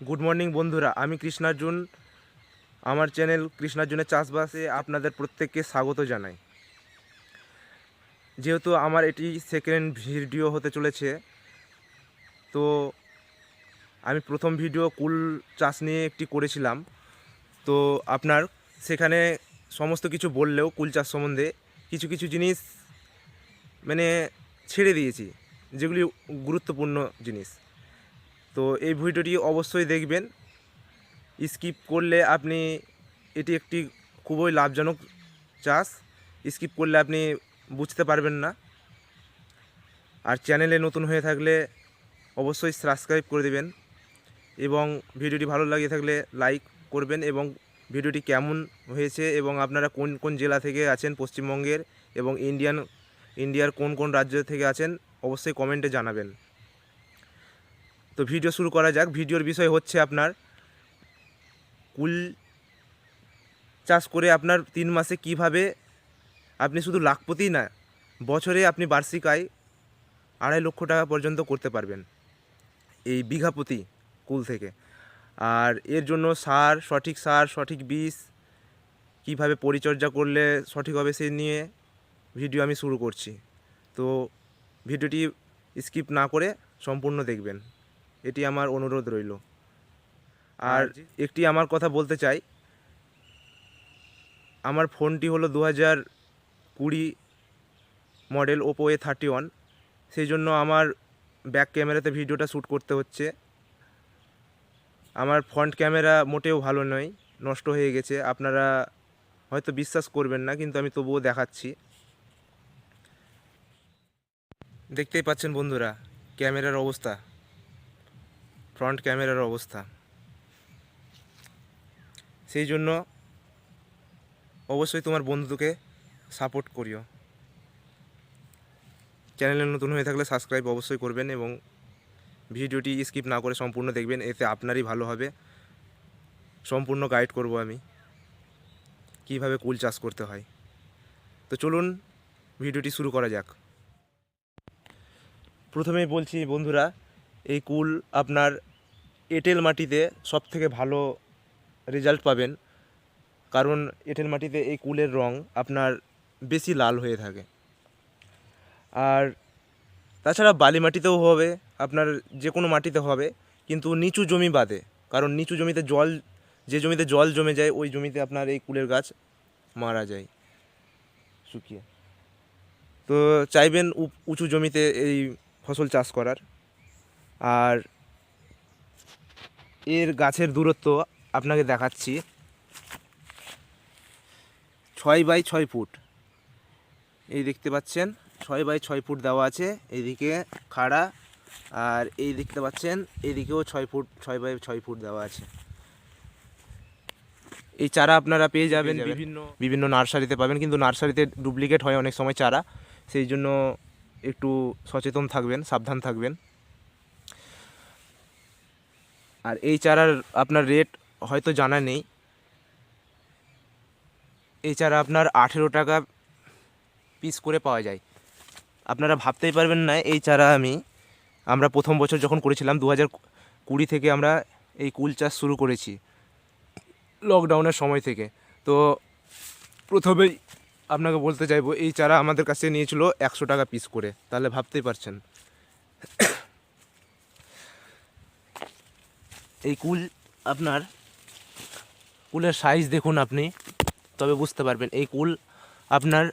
Good morning বন্ধুরা। আমি কৃষ্ণার্জুন। আমার চ্যানেল কৃষ্ণার্জুনের চাষবাসে আপনাদের প্রত্যেককে স্বাগত জানাই। যেহেতু আমার এটি সেকেন্ড ভিডিও হতে চলেছে, তো আমি প্রথম ভিডিও কুল চাষ নিয়ে একটি করেছিলাম। তো আপনার সেখানে সমস্ত কিছু বললেও কুল চাষ সম্বন্ধে কিছু কিছু জিনিস মানে ছেড়ে দিয়েছি, যেগুলি গুরুত্বপূর্ণ জিনিস। তো এই ভিডিওটি অবশ্যই দেখবেন। স্কিপ করলে আপনি, এটি একটি খুবই লাভজনক চাষ। স্কিপ করলে আপনি বুঝতে পারবেন না। আর চ্যানেলে নতুন হয়ে থাকলে অবশ্যই সাবস্ক্রাইব করে দেবেন এবং ভিডিওটি ভালো লাগিয়ে থাকলে লাইক করবেন এবং ভিডিওটি কেমন হয়েছে এবং আপনারা কোন কোন জেলা থেকে আছেন পশ্চিমবঙ্গের এবং ইন্ডিয়ান, ইন্ডিয়ার কোন কোন রাজ্য থেকে আছেন অবশ্যই কমেন্টে জানাবেন। তো ভিডিও শুরু করা যাক। ভিডিওর বিষয় হচ্ছে আপনার কুল চাষ করে আপনার তিন মাসে কীভাবে আপনি শুধু লাখপতি না, বছরে আপনি বার্ষিক আয় আড়াই লক্ষ টাকা পর্যন্ত করতে পারবেন এই বিঘা প্রতি কুল থেকে। আর এর জন্য সার, সঠিক সার, সঠিক বীজ কীভাবে পরিচর্যা করলে সঠিক হবে সেই নিয়ে ভিডিও আমি শুরু করছি। তো ভিডিওটি স্কিপ না করে সম্পূর্ণ দেখবেন। এটি আমার অনুরোধ রইল। আর একটি আমার কথা বলতে চাই। আমার ফোনটি হলো দু হাজার কুড়ি model Oppo A thirty one. সেই জন্য আমার ব্যাক ক্যামেরাতে ভিডিওটা শ্যুট করতে হচ্ছে। আমার ফ্রন্ট ক্যামেরা মোটেও ভালো নয় নষ্ট হয়ে গেছে। আপনারা হয়তো বিশ্বাস করবেন না কিন্তু আমি তবুও দেখাচ্ছি। দেখতেই পাচ্ছেন বন্ধুরা ক্যামেরার অবস্থা। ফ্রন্ট ক্যামেরার অবস্থা। সেই জন্য অবশ্যই তোমার বন্ধুকে সাপোর্ট করিও। চ্যানেলে নতুন হয়ে থাকলে সাবস্ক্রাইব অবশ্যই করবেন এবং ভিডিওটি স্কিপ না করে সম্পূর্ণ দেখবেন, এতে আপনারই ভালো হবে। সম্পূর্ণ গাইড করব আমি, কীভাবে কুল চাষ করতে হয়। তো চলুন, ভিডিওটি শুরু করা যাক। প্রথমেই বলছি বন্ধুরা এই কুল আপনার এঁটেল মাটিতে সব থেকে ভালো রেজাল্ট পাবেন। কারণ এঁটেল মাটিতে এই কুলের রং আপনার বেশি লাল হয়ে থাকে। আর তাছাড়া বালি মাটিতেও হবে, আপনার যে কোনো মাটিতে হবে, কিন্তু নিচু জমি বাদে। কারণ নিচু জমিতে জল, যে জমিতে জল জমে যায়, ওই জমিতে আপনার এই কুলের গাছ মারা যায়। শুকিয়ে। তো চাইবেন উঁচু জমিতে এই ফসল চাষ করার। আর এর গাছের দূরত্ব আপনাকে দেখাচ্ছি। ছয় বাই ছয় ফুট। এই দেখতে পাচ্ছেন ছয় বাই ছয় ফুট দেওয়া আছে এদিকে খাড়া আর এই দেখতে পাচ্ছেন এদিকেও ছয় ফুট ছয় বাই ছয় ফুট দেওয়া আছে। এই চারা আপনারা পেয়ে যাবেন। বিভিন্ন বিভিন্ন নার্সারিতে পাবেন কিন্তু নার্সারিতে ডুপ্লিকেট হয় অনেক সময় চারা সেই জন্য একটু সচেতন থাকবেন সাবধান থাকবেন। আর এই চারার আপনার রেট হয়তো জানা নেই। এই চারা আপনার আঠেরো টাকা পিস করে পাওয়া যায়। আপনারা ভাবতেই পারবেন না, এই চারা আমি, আমরা প্রথম বছর যখন করেছিলাম দু হাজার কুড়ি থেকে আমরা এই কুল চাষ শুরু করেছি লকডাউনের সময় থেকে। তো প্রথমেই আপনাকে বলতে চাইব, এই চারা আমাদের কাছে নিয়েছিল একশো টাকা পিস করে, তাহলে ভাবতেই পারছেন। এই কুল আপনার কুলের সাইজ দেখুন আপনি, তবে বুঝতে পারবেন এই কুল আপনার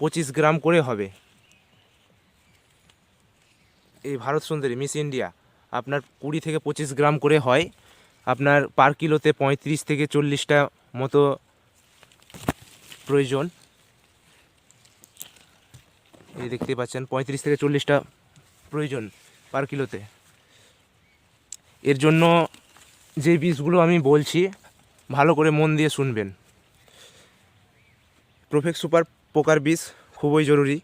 পঁচিশ গ্রাম করে হবে। এই ভারত সুন্দরী মিস ইন্ডিয়া আপনার কুড়ি থেকে পঁচিশ গ্রাম করে হয়। আপনার পার কিলোতে পঁয়ত্রিশ থেকে চল্লিশটা মতো প্রয়োজন। এই দেখতে পাচ্ছেন, পঁয়ত্রিশ থেকে চল্লিশটা প্রয়োজন পার কিলোতে এর জন্য যে বীজগুলো আমি বলছি, ভালো করে মন দিয়ে শুনবেন। প্রোফেক্ট সুপার পোকার বীজ খুবই জরুরি।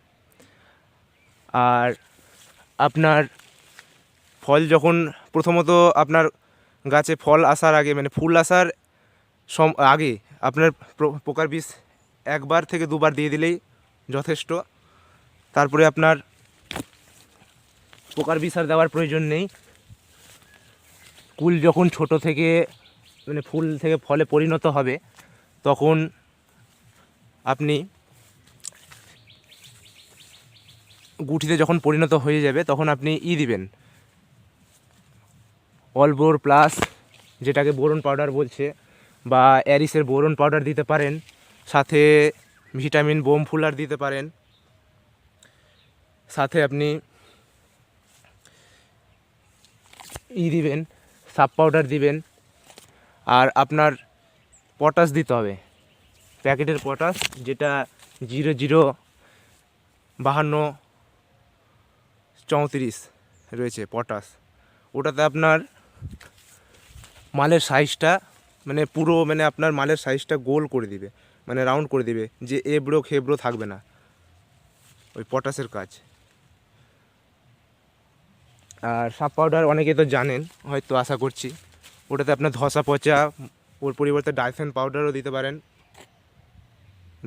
আর আপনার ফল যখন প্রথমত আপনার গাছে ফল আসার আগে মানে ফুল আসার সম, আগে আপনার পোকার বীজ একবার থেকে দুবার দিয়ে দিলেই যথেষ্ট। তারপরে আপনার পোকার বিষ আর দেওয়ার প্রয়োজন নেই। কুল যখন ছোট থেকে মানে ফুল থেকে ফলে পরিণত হবে, তখন আপনি গুটিতে যখন পরিণত হয়ে যাবে, তখন আপনি ই দিবেন। অলবোর প্লাস যেটাকে বোরন পাউডার বলছে, বা অ্যারিসের বোরন পাউডার দিতে পারেন, সাথে ভিটামিন, বোম ফুলার দিতে পারেন। সাথে আপনি ই দিবেন। সাব পাউডার দিবেন, আর আপনার পটাশ দিতে হবে। প্যাকেটের পটাশ, যেটা জিরো জিরো বাহান্ন চৌত্রিশ রয়েছে পটাশ। ওটাতে আপনার মালের সাইজটা মানে পুরো মানে আপনার মালের সাইজটা গোল করে দিবে মানে রাউন্ড করে দিবে, যে এবড়ো খেবড়ো থাকবে না। ওই পটাশের কাজ। আর সাপ পাউডার অনেকে তো জানেন, হয়তো আশা করছি। ওটাতে আপনার ধসা পচা, ওর পরিবর্তে ডাইথেন পাউডারও দিতে পারেন।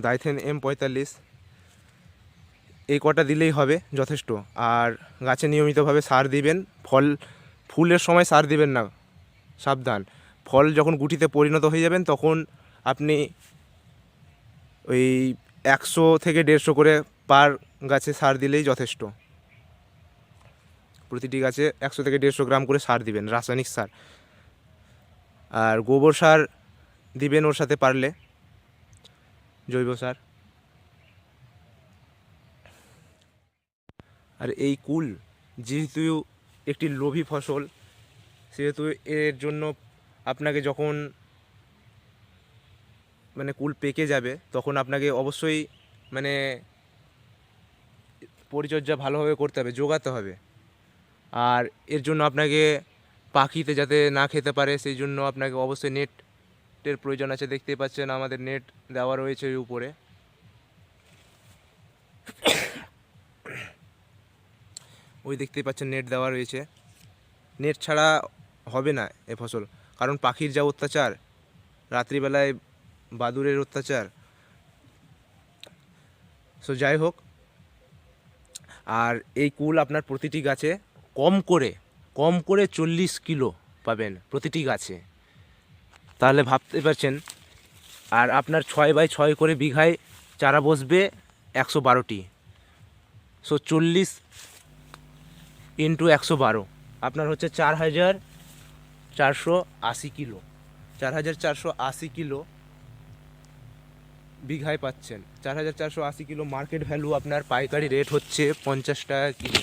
ডাইথেন এম পঁয়তাল্লিশ। এই কটা দিলেই হবে, যথেষ্ট। আর গাছে নিয়মিতভাবে সার দিবেন। ফল, ফুলের সময় সার দিবেন না, সাবধান। ফল যখন গুটিতে পরিণত হয়ে যাবেন, তখন আপনি ওই একশো থেকে দেড়শো করে পার গাছে সার দিলেই যথেষ্ট। প্রতিটি গাছে একশো থেকে দেড়শো গ্রাম করে সার দিবেন, রাসায়নিক সার। আর গোবর সার দিবেন ওর সাথে পারলে, জৈব সার। আর এই কুল যেহেতু একটি লোভী ফসল, সেহেতু এর জন্য আপনাকে যখন মানে কুল পেকে যাবে, তখন আপনাকে অবশ্যই মানে পরিচর্যা ভালোভাবে করতে হবে যোগাতে হবে। আর এর জন্য আপনাকে পাখিতে যাতে না খেতে পারে, সেই জন্য আপনাকে অবশ্যই নেটের প্রয়োজন আছে। দেখতেই পাচ্ছেন আমাদের নেট দেওয়া রয়েছে উপরে। ওই দেখতেই পাচ্ছেন নেট দেওয়া রয়েছে। নেট ছাড়া হবে না এ ফসল, কারণ পাখির যা অত্যাচার, রাত্রিবেলায় বাদুরের অত্যাচার। সো যাই হোক, আর এই কুল আপনার প্রতিটি গাছে কম করে কম করে চল্লিশ কিলো পাবেন প্রতিটি গাছে। তাহলে ভাবতে পারছেন, আর আপনার ছয় বাই ছয় করে বিঘায় চারা বসবে একশো বারোটি। সো চল্লিশ ইন্টু একশো বারো, আপনার হচ্ছে চার হাজার চারশো আশি কিলো। চার হাজার চারশো আশি কিলো বিঘায় পাচ্ছেন। চার হাজার চারশো আশি কিলো মার্কেট ভ্যালু আপনার পাইকারি রেট হচ্ছে পঞ্চাশ টাকা কিলো।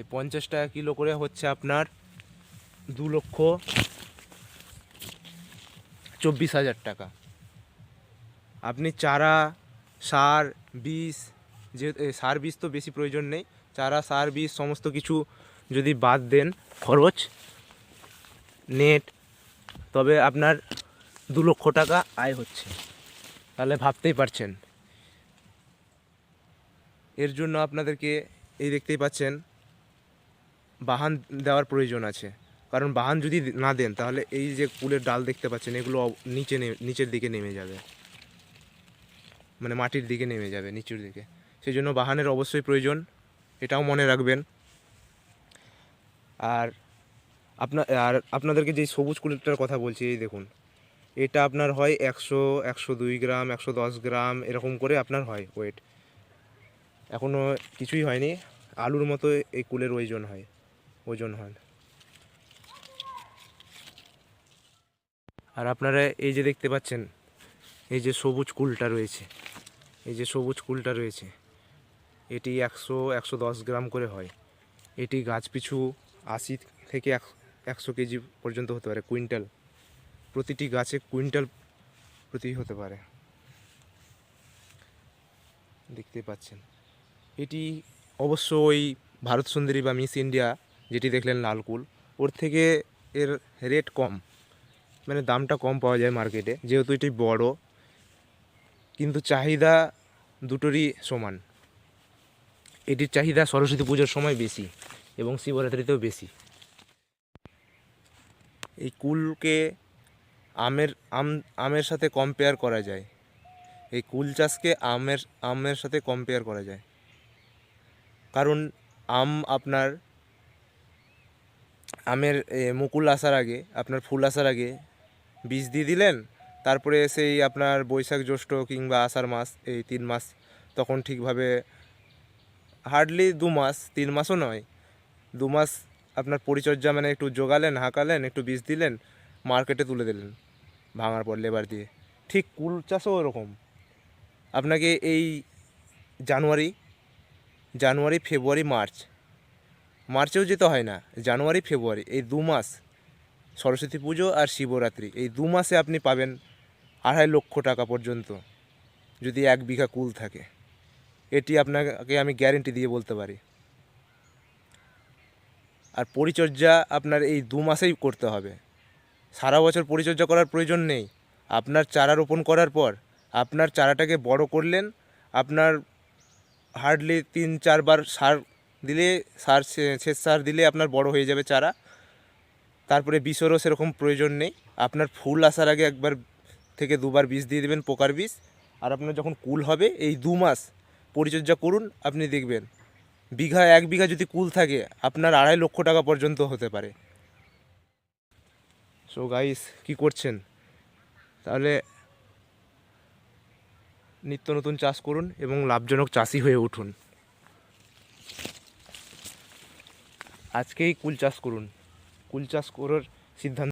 এই পঞ্চাশ টাকা কিলো করে হচ্ছে আপনার দু লক্ষ চব্বিশ হাজার টাকা। আপনি চারা, সার, বীজ, যে সার বীজ তো বেশি প্রয়োজন নেই, চারা, সার, বীজ সমস্ত কিছু যদি বাদ দেন খরচ নেট তবে আপনার দু লক্ষ টাকা আয় হচ্ছে। তাহলে ভাবতেই পারছেন। এর জন্য আপনাদেরকে এই দেখতেই পাচ্ছেন বাহান দেওয়ার প্রয়োজন আছে। কারণ বাহান যদি না দেন, তাহলে এই যে কুলের ডাল দেখতে পাচ্ছেন, এগুলো নিচে নিচের দিকে নেমে যাবে। মানে মাটির দিকে নেমে যাবে, নিচের দিকে। সেই জন্য বাহানের অবশ্যই প্রয়োজন, এটাও মনে রাখবেন। আর আপনার আর আপনাদেরকে যে সবুজ কুলেরটার কথা বলছি, এই দেখুন। এটা আপনার হয় একশো একশো দুই গ্রাম, একশো দশ গ্রাম, এরকম করে আপনার হয় ওয়েট এখনও কিছুই হয়নি, আলুর মতো এই কুলের ওজন হয়। ওজন হয়। আর আপনারা এই যে দেখতে পাচ্ছেন, এই যে সবুজ কুলটা রয়েছে, এই যে সবুজ কুলটা রয়েছে, এটি একশো একশো দশ গ্রাম করে হয়। এটি গাছ পিছু আশি থেকে এক- একশো কেজি পর্যন্ত হতে পারে, কুইন্টাল। প্রতিটি গাছে কুইন্টাল প্রতি হতে পারে। দেখতে পাচ্ছেন। এটি অবশ্য ওই ভারত সুন্দরী বা মিস ইন্ডিয়া যেটি দেখলেন লালকুল ওর থেকে এর রেট কম। মানে দামটা কম পাওয়া যায় মার্কেটে যেহেতু এটি বড়, কিন্তু চাহিদা দুটোরই সমান। এটির চাহিদা সরস্বতী পুজোর সময় বেশি এবং শিবরাত্রিতেও বেশি। এই কুলকে আমের, আম, আমের সাথে কম্পেয়ার করা যায়। এই কুল চাষকে আমের আমের সাথে কম্পেয়ার করা যায়। কারণ আম আপনার আমের মুকুল আসার আগে, আপনার ফুল আসার আগে বীজ দিয়ে দিলেন, তারপরে সেই আপনার বৈশাখ জ্যৈষ্ঠ কিংবা আষাঢ় মাস, এই তিন মাস তখন ঠিকভাবে হার্ডলি দু মাস, তিন মাসও নয়, দু মাস আপনার পরিচর্যা মানে একটু জোগালেন, হাঁকালেন, একটু বীজ দিলেন, মার্কেটে তুলে দিলেন ভাঙার পর লেবার দিয়ে। ঠিক কুল চাষও ওরকম। আপনাকে এই জানুয়ারি জানুয়ারি, ফেব্রুয়ারি, মার্চ মার্চেও যেতে হয় না, জানুয়ারি, ফেব্রুয়ারি, এই দু মাস। সরস্বতী পুজো আর শিবরাত্রি, এই দু মাসে আপনি পাবেন আড়াই লক্ষ টাকা পর্যন্ত, যদি এক বিঘা কুল থাকে। এটি আপনাকে আমি গ্যারেন্টি দিয়ে বলতে পারি। আর পরিচর্যা আপনার এই দু মাসেই করতে হবে। সারা বছর পরিচর্যা করার প্রয়োজন নেই। আপনার চারা রোপণ করার পর আপনার চারাটাকে বড় করলেন, আপনার হার্ডলি তিন, চারবার সার দিলে সার সেচ সার দিলে আপনার বড় হয়ে যাবে চারা। তারপরে বিষেরও সেরকম প্রয়োজন নেই। আপনার ফুল আসার আগে একবার থেকে দুবার বীজ দিয়ে দেবেন, পোকার বীজ। আর আপনার যখন কুল হবে, এই দু মাস পরিচর্যা করুন, আপনি দেখবেন। বিঘা, এক বিঘা যদি কুল থাকে, আপনার আড়াই লক্ষ টাকা পর্যন্ত হতে পারে। সো গাইস কি করছেন? তাহলে নিত্য নতুন চাষ করুন এবং লাভজনক চাষি হয়ে উঠুন। আজকেই কুল চাষ করুন। কুল চাষ করার সিদ্ধান্ত